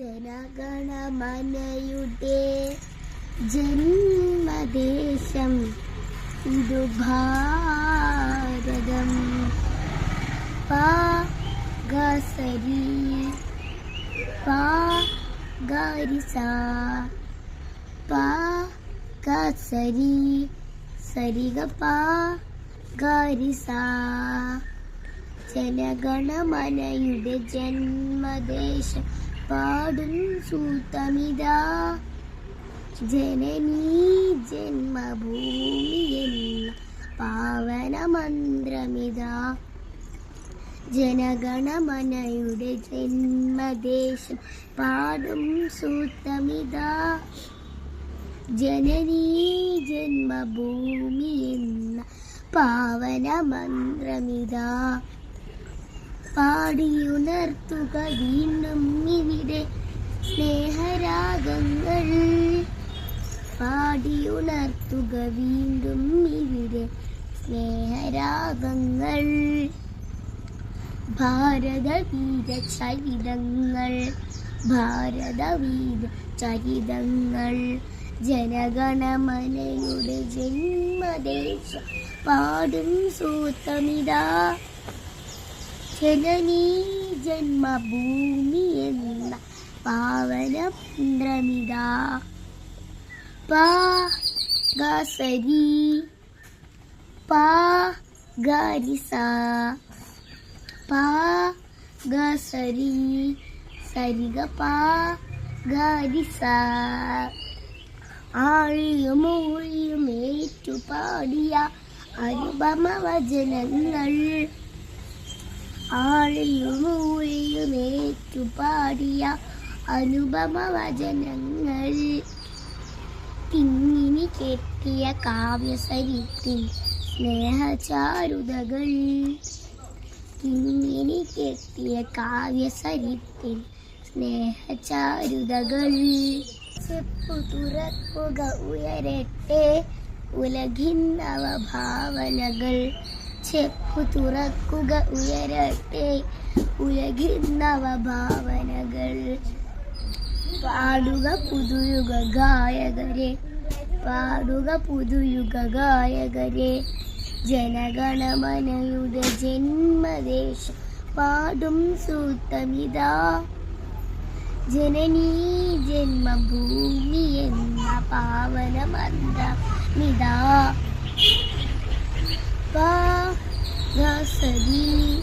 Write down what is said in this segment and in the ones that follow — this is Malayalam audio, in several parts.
ജനഗണമനയുടെ ജന്മദേശം ഇതു ഭാരതം. പാഗസരി പാഗരിസ പാഗസരി സരിഗ പാഗരിസ ജനഗണമനയുടെ ജന്മദേശം പാടും സൂത്തമിതാ ജനനീ ജന്മഭൂമി എന്ന പാവന മന്ത്രമിതാ ജനഗണമനയുടെ ജന്മദേശം പാടും സൂത്തമിതാ ജനനീ ജന്മഭൂമി എന്ന പാവന മന്ത്രമിതാ പാടിയുണർത്തുക വീണ്ടും ഇവിടെ സ്നേഹരാഗങ്ങൾ. പാടിയുണർത്തുക വീണ്ടും ഇവിടെ സ്നേഹരാഗങ്ങൾ. ഭാരതവീര ചരിതങ്ങൾ ഭാരതവീര ചരിതങ്ങൾ. ജനഗണമനയുടെ ജന്മദേശം പാടും സൂത്തമിതാ ജനനീ ജന്മഭൂമി എന്ന പാവനമിത പാഗസരി പാഗരിസ പാഗസരി സരിഗ പാഗരിസ ആഴിയും ഊഴിയും ഏറ്റുപാടിയ അനുപമ വചനങ്ങൾ ആഴിയും പാടിയ അനുപമ വചനങ്ങൾ തിങ്ങിനി കെട്ടിയ കാവ്യസരിത്തിൽ സ്നേഹചാരുതകൾ. തിങ്ങിനി കെട്ടിയ കാവ്യസരിത്തിൽ സ്നേഹചാരുതകൾ. ചെപ്പു തുറക്കുക ഉയരട്ടെ ഉലകിന്നവ നവഭാവനകൾ. ചെപ്പു തുറക്കുക ഉയരട്ടെ. ഉലകിൻ നവഭാവനകൾ പാടുക പുതുയുഗ ഗായകരെ. പാടുക പുതുയുഗ ഗായകരെ. ജനഗണമനയുടെ ജന്മദേശം പാടും സൂത്തമിതാ ജനനീ ജന്മഭൂമി എന്ന പാവന മന്ത്രമിതാ പാഗസരി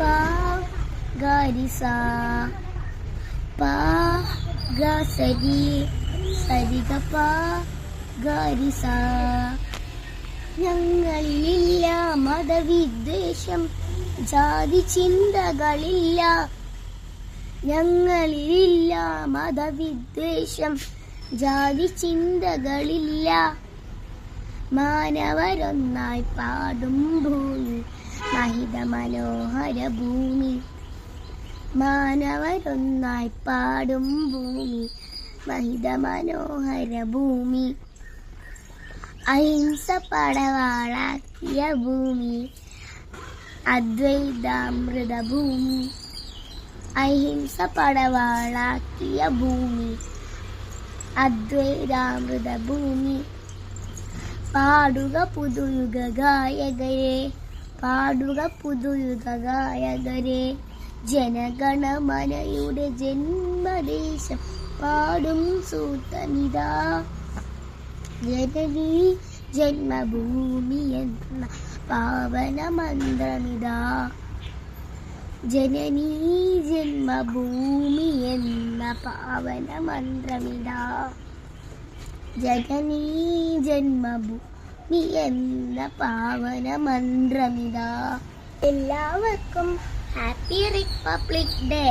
പാഗരിസ പാഗസരി സരിഗ പാഗരിസ. ഞങ്ങളിലില്ല മതവിദ്വേഷം ജാതി ചിന്തകളില്ല. മതവിദ്വേഷം ജാതി ചിന്തകളില്ല. മാനവരൊന്നായി പാടും ഭൂമി മഹിത മനോഹര ഭൂമി. മാനവരൊന്നായി പാടും ഭൂമി മഹിത മനോഹര ഭൂമി. അഹിംസ പടവാളാക്കിയ ഭൂമി. അദ്വൈതാമൃത ഭൂമി. അഹിംസ പടവാളാക്കിയ ഭൂമി. അദ്വൈതാമൃത ഭൂമി. പാടുക പുതുയുഗ ഗായകരെ പാടുക പുതുയുഗ ഗായകരെ ജനഗണമനയുടെ ജന്മദേശം പാടും സൂത്തമിതാ ജനനീ ജന്മഭൂമി എന്ന പാവന മന്ത്രമിതാ ജനനീ ജന്മഭൂമി എന്ന പാവന മന്ത്രമിതാ ജനനീ ജന്മഭൂമി എന്ന പാവന മന്ത്രമിതാ. എല്ലാവർക്കും ഹാപ്പി റിപ്പബ്ലിക് ഡേ.